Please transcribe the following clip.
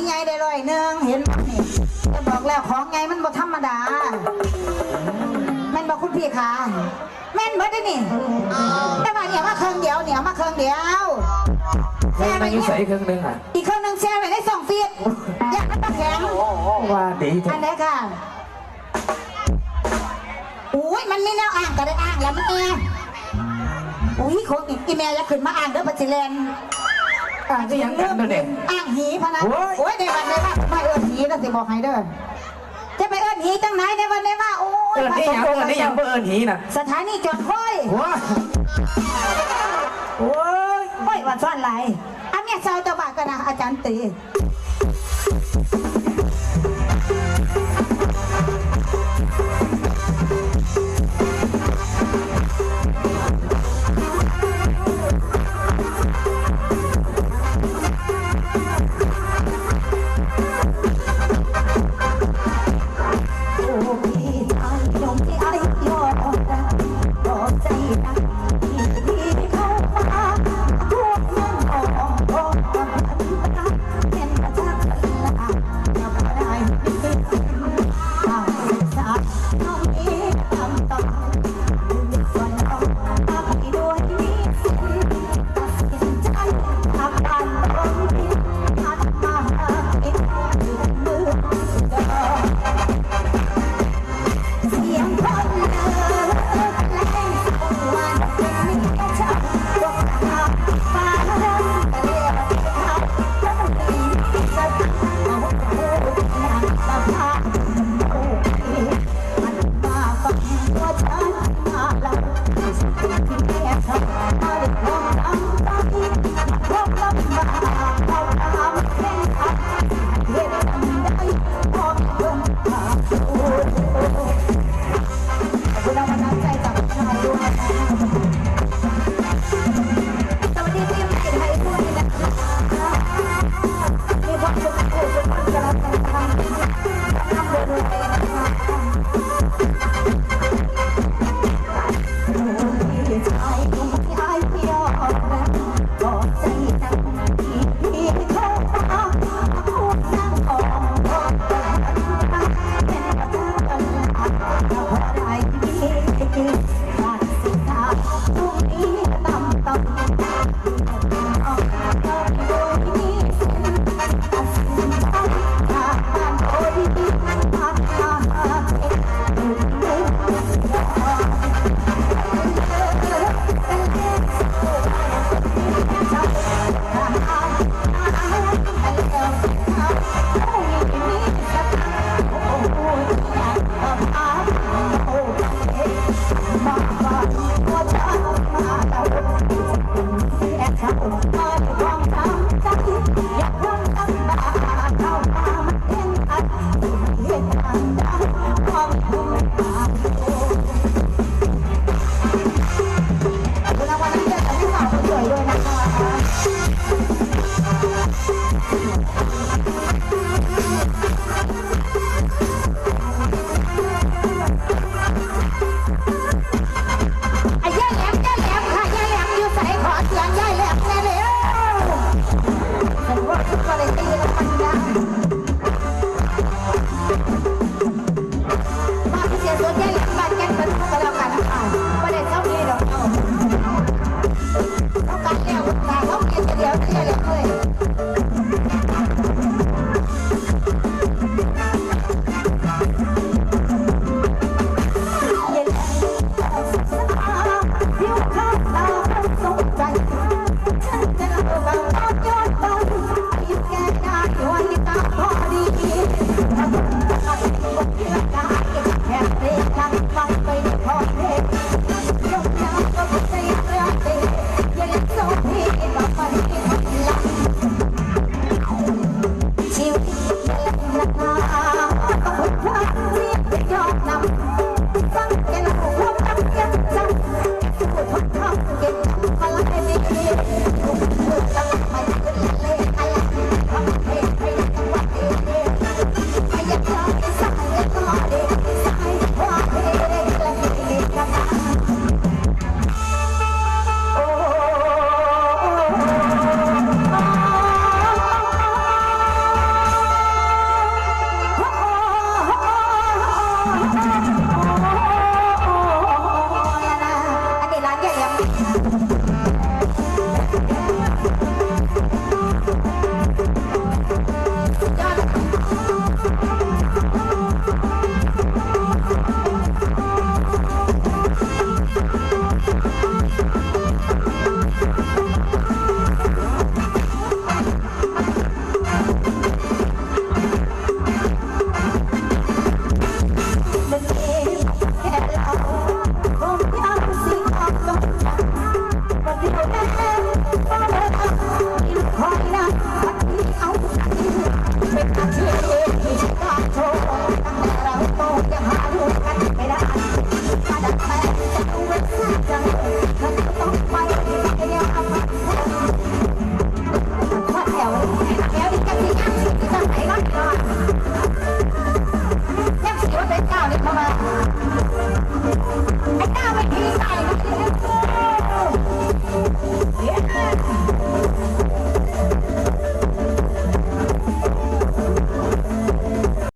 พลังหีไงได้เลยหนึ่งเห็นไหมนี่จะบอกแล้วของไงมันบ่ธรรมดาแม่นบอกคุณพี่ค่ะแม่นเบิดได้อนี่แต่ว่าเนี่ยมาเครื่องเดียวเนี่ยมาเครื่องเดียวเครื่องนึงอยู่ใส่เครื่องนึงอะอีกเครื่องหนึงแช่ไว้ได้สองฟีตอยากให้ปลาแข็งว่าดีอันไหนค่ะอุ้ยมันไม่แนวอ่างก็ได้อ่างแล้วมันแออุ้ยโคตรอีแม่จะขึ้นมาอ่างเด้อปัจจิเลน อ่างก็ยังกันตัวเด็กอ่างหีพะนะโอ้ยโอ้ยในวันในว่าไม่เอิ้นหีนะสิบอกให้เด้อจะไปเอิ้นหีจังไหนในวันในว่าโอ้ยเอิญนี่ยังเอิญนี่ยังเพื่อเอิญหีน่ะสถานีจอดค่อยหัวโอ้ยโอ้ยวันซ่อนไรอันเนี้ยเจ้าเจ้าบาทกันนะอาจารย์ตี